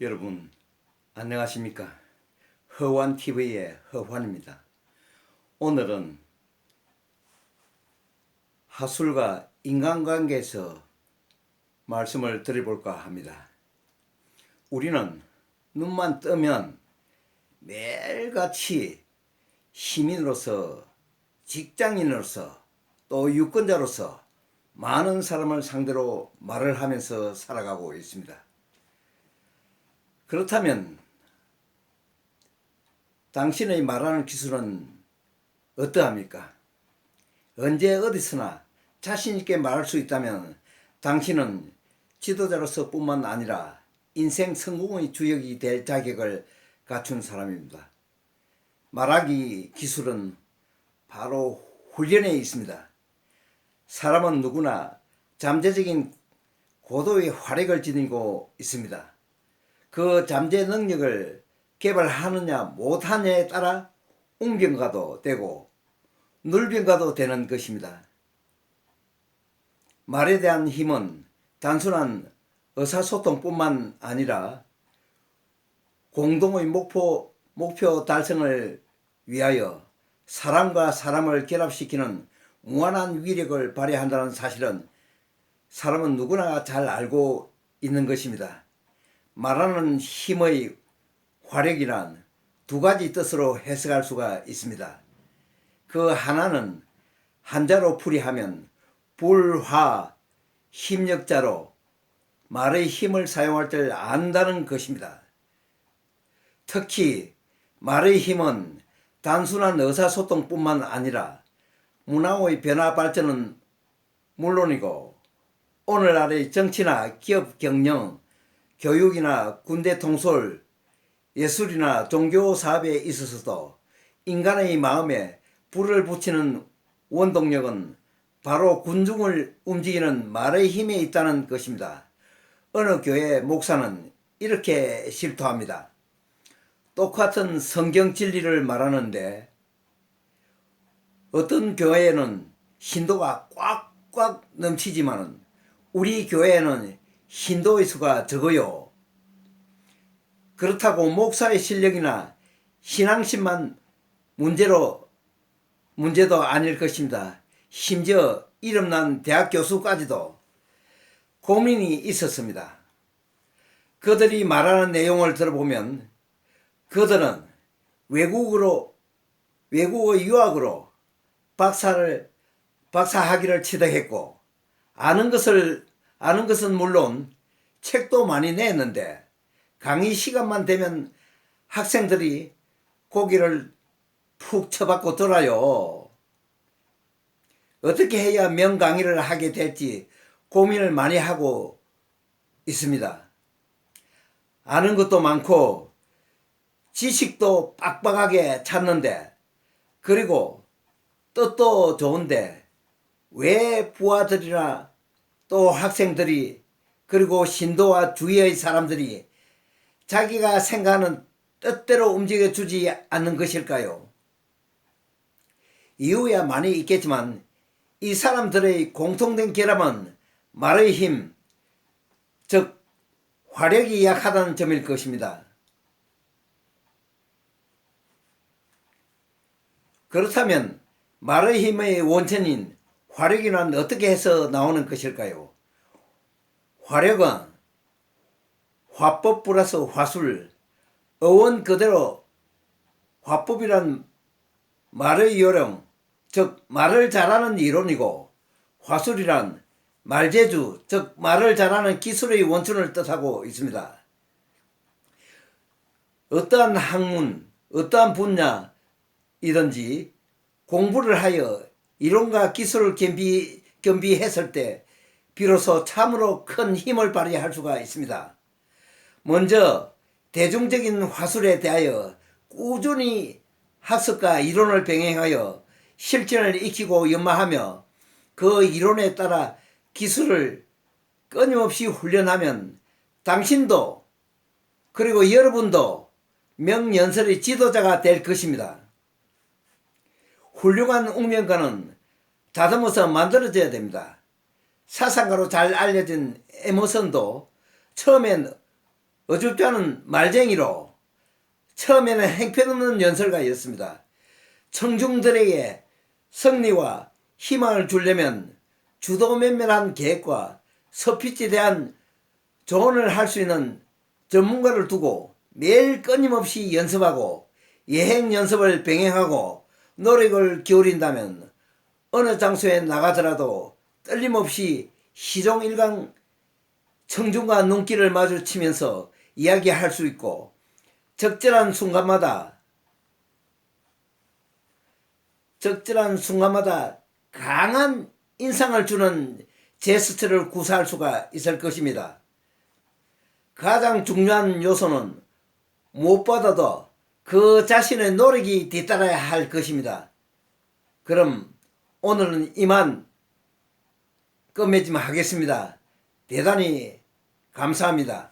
여러분 안녕하십니까? 허환TV의 허환입니다. 오늘은 하술과 인간관계에서 말씀을 드려볼까 합니다. 우리는 눈만 뜨면 매일같이 시민으로서 직장인으로서 또 유권자로서 많은 사람을 상대로 말을 하면서 살아가고 있습니다. 그렇다면 당신의 말하는 기술은 어떠합니까? 언제 어디서나 자신있게 말할 수 있다면 당신은 지도자로서 뿐만 아니라 인생 성공의 주역이 될 자격을 갖춘 사람입니다. 말하기 기술은 바로 훈련에 있습니다. 사람은 누구나 잠재적인 고도의 활약을 지니고 있습니다. 그 잠재 능력을 개발하느냐 못하느냐에 따라 웅변가도 되고 눌변가도 되는 것입니다. 말에 대한 힘은 단순한 의사소통뿐만 아니라 공동의 목표, 목표 달성을 위하여 사람과 사람을 결합시키는 무한한 위력을 발휘한다는 사실은 사람은 누구나 잘 알고 있는 것입니다. 말하는 힘의 화력이란 두 가지 뜻으로 해석할 수가 있습니다. 그 하나는 한자로 풀이하면 불화 힘력자로 말의 힘을 사용할 줄 안다는 것입니다. 특히 말의 힘은 단순한 의사소통뿐만 아니라 문화의 변화 발전은 물론이고 오늘날의 정치나 기업 경영, 교육이나 군대 통솔, 예술이나 종교 사업에 있어서도 인간의 마음에 불을 붙이는 원동력은 바로 군중을 움직이는 말의 힘에 있다는 것입니다. 어느 교회 목사는 이렇게 실토합니다. 똑같은 성경 진리를 말하는데 어떤 교회에는 신도가 꽉꽉 넘치지만은 우리 교회에는 신도의 수가 적어요. 그렇다고 목사의 실력이나 신앙심만 문제로 문제도 아닐 것입니다. 심지어 이름난 대학 교수까지도 고민이 있었습니다. 그들이 말하는 내용을 들어보면 그들은 외국으로 외국어 유학으로 박사를 박사 학위를 취득했고 아는 것을 아는 것은 물론 책도 많이 냈는데 강의 시간만 되면 학생들이 고기를 푹 쳐받고 돌아요. 어떻게 해야 명강의를 하게 될지 고민을 많이 하고 있습니다. 아는 것도 많고 지식도 빡빡하게 찾는데 그리고 뜻도 좋은데 왜 부하들이나 또 학생들이 그리고 신도와 주위의 사람들이 자기가 생각하는 뜻대로 움직여 주지 않는 것일까요? 이유야 많이 있겠지만 이 사람들의 공통된 결함은 말의 힘, 즉 화력이 약하다는 점일 것입니다. 그렇다면 말의 힘의 원천인 화력이란 어떻게 해서 나오는 것일까요? 화력은 화법 플러스 화술, 어원 그대로 화법이란 말의 요령, 즉 말을 잘하는 이론이고 화술이란 말재주, 즉 말을 잘하는 기술의 원천을 뜻하고 있습니다. 어떠한 학문, 어떠한 분야이든지 공부를 하여 이론과 기술을 겸비, 겸비했을 때 비로소 참으로 큰 힘을 발휘할 수가 있습니다. 먼저 대중적인 화술에 대하여 꾸준히 학습과 이론을 병행하여 실천을 익히고 연마하며 그 이론에 따라 기술을 끊임없이 훈련하면 당신도 그리고 여러분도 명연설의 지도자가 될 것입니다. 훌륭한 웅명가는 다듬어서 만들어져야 됩니다. 사상가로 잘 알려진 에머선도 처음엔 어줍지 않은 말쟁이로 처음에는 행편없는 연설가였습니다. 청중들에게 승리와 희망을 주려면 주도면밀한 계획과 서피치에 대한 조언을 할 수 있는 전문가를 두고 매일 끊임없이 연습하고 예행 연습을 병행하고 노력을 기울인다면 어느 장소에 나가더라도 떨림없이 시종일관 청중과 눈길을 마주치면서 이야기할 수 있고 적절한 순간마다 적절한 순간마다 강한 인상을 주는 제스처를 구사할 수가 있을 것입니다. 가장 중요한 요소는 무엇보다도 그 자신의 노력이 뒤따라야 할 것입니다. 그럼 오늘은 이만 끝맺음 하겠습니다. 대단히 감사합니다.